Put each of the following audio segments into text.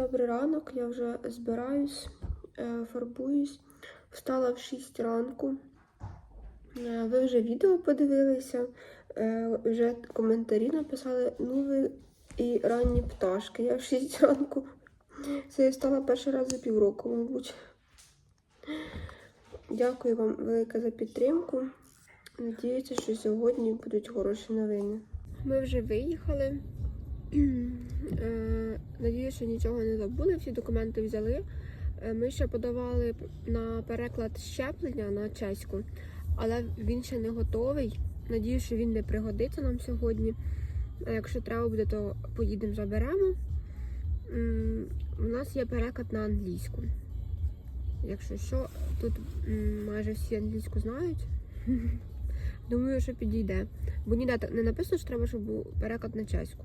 Добрий ранок, я вже збираюсь, е, фарбуюсь. Встала в 6 ранку. Е, Ви вже відео подивилися, е, вже коментарі написали. Ну ви і ранні пташки. Я в 6 ранку. Це я встала перший раз за півроку, мабуть. Дякую вам велике за підтримку. Надіюся, що сьогодні будуть хороші новини. Ми вже виїхали. Надіюся, що нічого не забули, всі документи взяли. Е, Ми ще подавали на переклад щеплення на чеську, але він ще не готовий. Надіюся, що він не пригодиться нам сьогодні. А якщо треба буде, то поїдемо заберемо. У нас є переклад на англійську. Якщо що, тут майже всі англійську знають. Думаю, що підійде. Бо ніде не написано, що треба, щоб був переклад на чеську.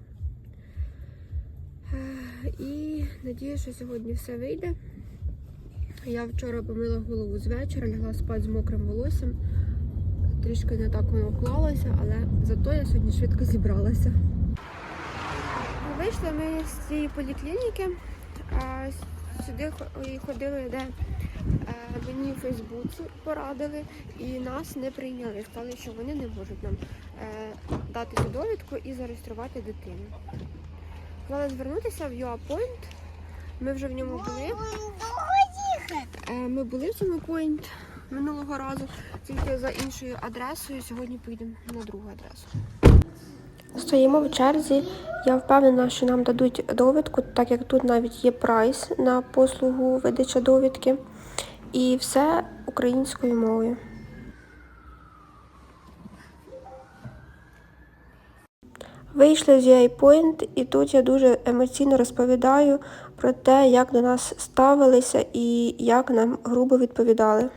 І надію, що сьогодні все вийде. Я вчора помила голову з вечора, лягла спати з мокрим волоссям. Трішки не так воно вклалося, але зато я сьогодні швидко зібралася. Вийшли ми з цієї поліклініки. Сюди ходили, де е, мені в Фейсбуці порадили і нас не прийняли. Сказали, що вони не можуть нам е, дати цю довідку і зареєструвати дитину. Сказали звернутися в UAPoint. Ми вже в ньому були. Е, Ми були в цьому Point минулого разу, тільки за іншою адресою. Сьогодні поїдемо на другу адресу. Стоїмо в черзі. Я впевнена, що нам дадуть довідку, так як тут навіть є прайс на послугу видача довідки. І все українською мовою. Вийшли з UA-Point, і тут я дуже емоційно розповідаю про те, як до нас ставилися і як нам грубо відповідали.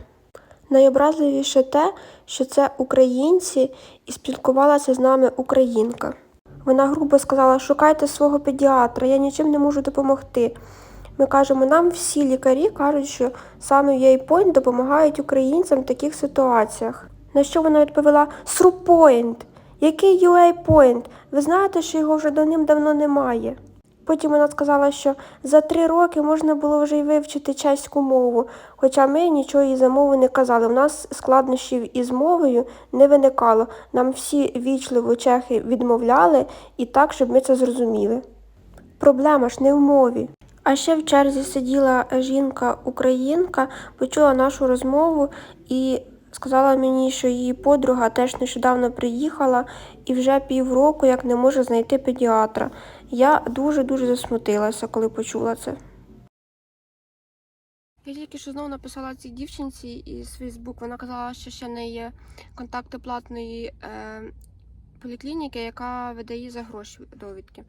Найобразливіше те, що це українці і спілкувалася з нами українка. Вона грубо сказала: шукайте свого педіатра, я нічим не можу допомогти. Ми кажемо, нам всі лікарі кажуть, що саме в UA-Point допомагають українцям в таких ситуаціях. На що вона відповіла: Срупойнт. Який UA-Point? Ви знаєте, що його вже давним-давно немає. Потім вона сказала, що за три роки можна було вже й вивчити чеську мову, хоча ми нічого їй за мову не казали. У нас складнощів із мовою не виникало. Нам всі вічливо чехи відмовляли і так, щоб ми це зрозуміли. Проблема ж не в мові. А ще в черзі сиділа жінка-українка, почула нашу розмову і сказала мені, що її подруга теж нещодавно приїхала і вже півроку як не може знайти педіатра. Я дуже-дуже засмутилася, коли почула це. Я тільки що знову написала цій дівчинці із Фейсбук. Вона казала, що ще не є контакти платної е, поліклініки, яка видає за гроші довідки.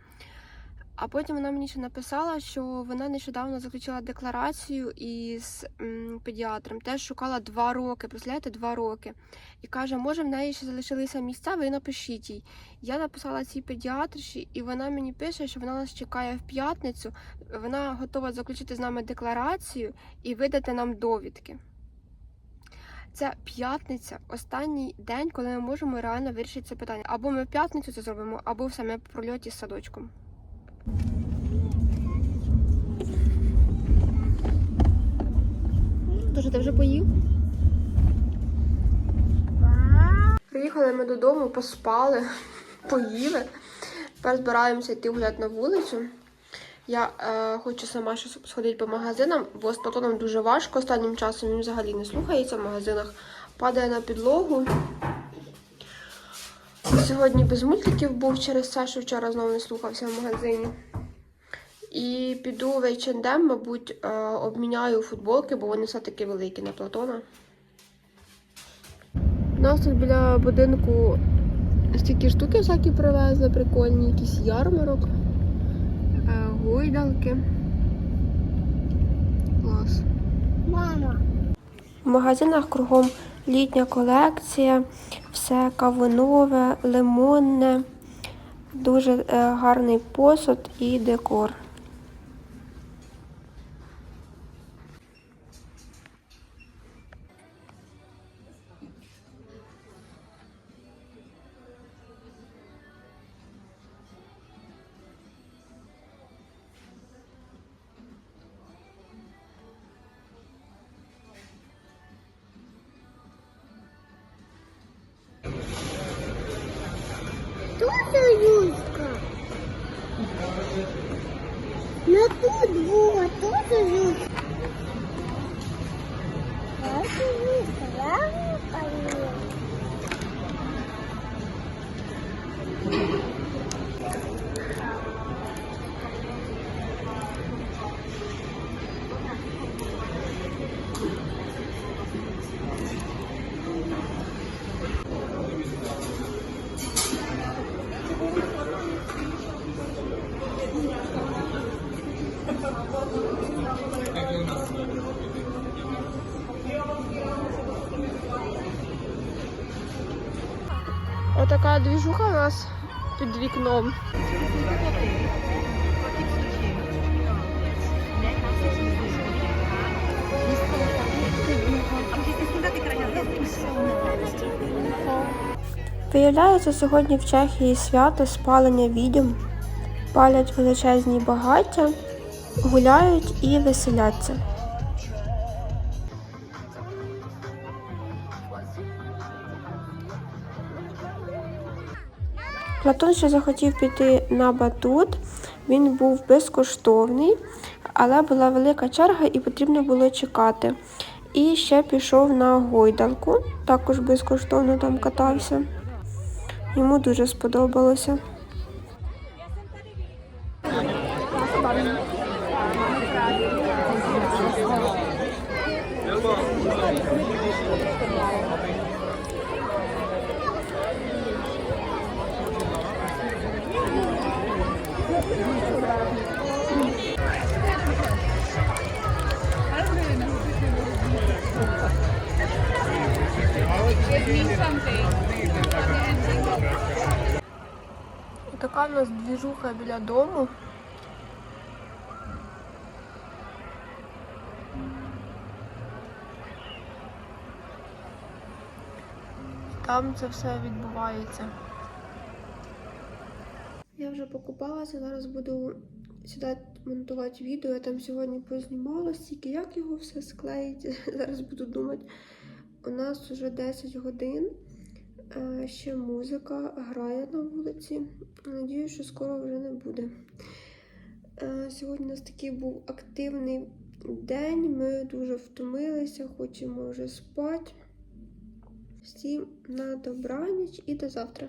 А потім вона мені ще написала, що вона нещодавно заключила декларацію із м, педіатром. Теж шукала два роки. Представляєте, два роки. І каже, може, в неї ще залишилися місця, ви напишіть їй. Я написала цій педіатрші, і вона мені пише, що вона нас чекає в п'ятницю. Вона готова заключити з нами декларацію і видати нам довідки. Це п'ятниця, останній день, коли ми можемо реально вирішити це питання. Або ми в п'ятницю це зробимо, або в саме прольоті з садочком. Ти вже поїв? Приїхали ми додому, поспали, поїли. Тепер збираємося йти гуляти на вулицю. Я е, хочу сама ще сходити по магазинам, бо з Платоном дуже важко останнім часом. Він взагалі не слухається в магазинах, падає на підлогу. Сьогодні без мультиків був через те, що вчора знову не слухався в магазині. І піду в H&M, мабуть, е, обміняю футболки, бо вони все-таки великі на Платона. У нас тут біля будинку стільки штуки всякі привезли, прикольні, якийсь ярмарок, е, гойдалки. Клас. Мама. В магазинах кругом літня колекція, все кавунове, лимонне, дуже е, гарний посуд і декор. Ну тут во, тут жук. А тут жук, правильно? Отака двіжуха у нас під вікном. Виявляється, сьогодні в Чехії свято спалення відьом. Палять величезні багаття, гуляють і веселяться. Платон ще захотів піти на батут. Він був безкоштовний, але була велика черга і потрібно було чекати. І ще пішов на гойдалку, також безкоштовно там катався. Йому дуже сподобалося. Така в нас двіжуха біля дому. Там це все відбувається. Я вже покупалася, зараз буду сідати монтувати відео. Я там сьогодні познімала стільки, як його все склеїти. Зараз буду думати. У нас вже 10 годин. Ще музика грає на вулиці. Надіюсь, що скоро вже не буде. Сьогодні у нас такий був активний день. Ми дуже втомилися, хочемо вже спати. Всім на добраніч і до завтра.